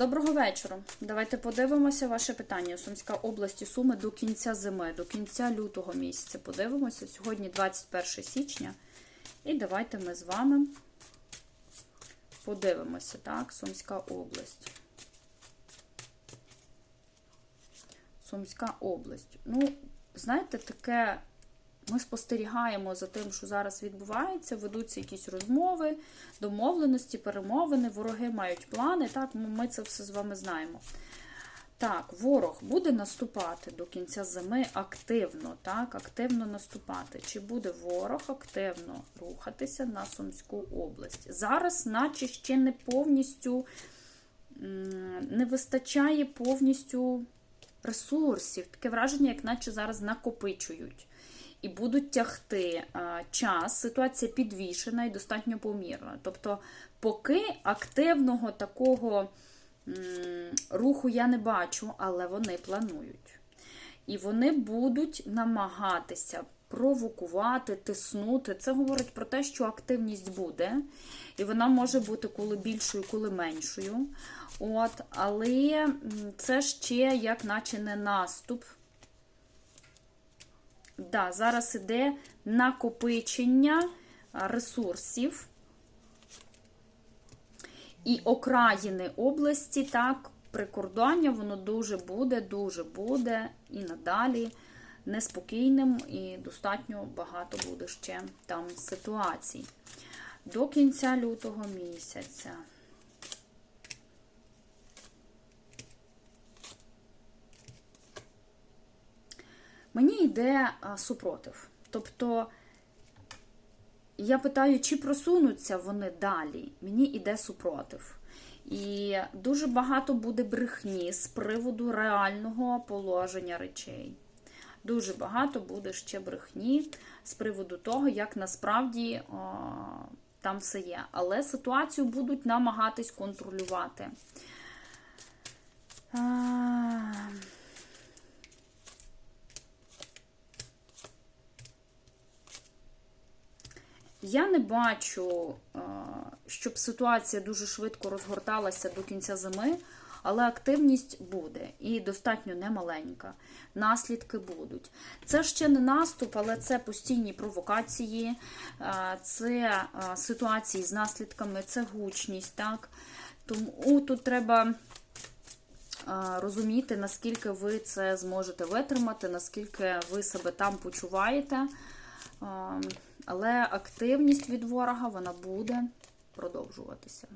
Доброго вечора. Давайте подивимося ваше питання. Сумська область і Суми до кінця зими, до кінця лютого місяця. Подивимося. Сьогодні 21 січня. І давайте ми з вами подивимося, так, Сумська область. Сумська область. Ну, знаєте, таке. Ми спостерігаємо за тим, що зараз відбувається, ведуться якісь розмови, домовленості, перемовини, вороги мають плани. Так, ми ми це все з вами знаємо. Так, ворог буде наступати до кінця зими активно, так, активно наступати. Чи буде ворог активно рухатися на Сумську область? Зараз, наче ще не повністю не вистачає повністю ресурсів. Таке враження, як наче зараз накопичують і будуть тягти час. Ситуація підвішена і достатньо помірна. Тобто, поки активного такого руху я не бачу, але вони планують. І вони будуть намагатися провокувати, тиснути. Це говорить про те, що активність буде, і вона може бути коли більшою, коли меншою. От, Але це ще як наче не наступ. Да, зараз іде накопичення ресурсів і окраїни області, так, прикордоння, воно дуже буде, дуже буде і надалі неспокійним, і достатньо багато буде ще там ситуацій. До кінця лютого місяця. Мені йде супротив. Тобто, я питаю, чи просунуться вони далі? Мені йде супротив. І дуже багато буде брехні з приводу реального положення речей. Дуже багато буде ще брехні з приводу того, як насправді о, там все є. Але ситуацію будуть намагатись контролювати. А... Я не бачу, е, щоб ситуація дуже швидко розгорталася до кінця зими, але активність буде і достатньо немаленька. Наслідки будуть. Це ще не наступ, але це постійні провокації, е, це е, ситуації з наслідками, це гучність. так. Тому тут треба розуміти, наскільки ви це зможете витримати, наскільки ви себе там почуваєте. Але активність від ворога вона буде продовжуватися.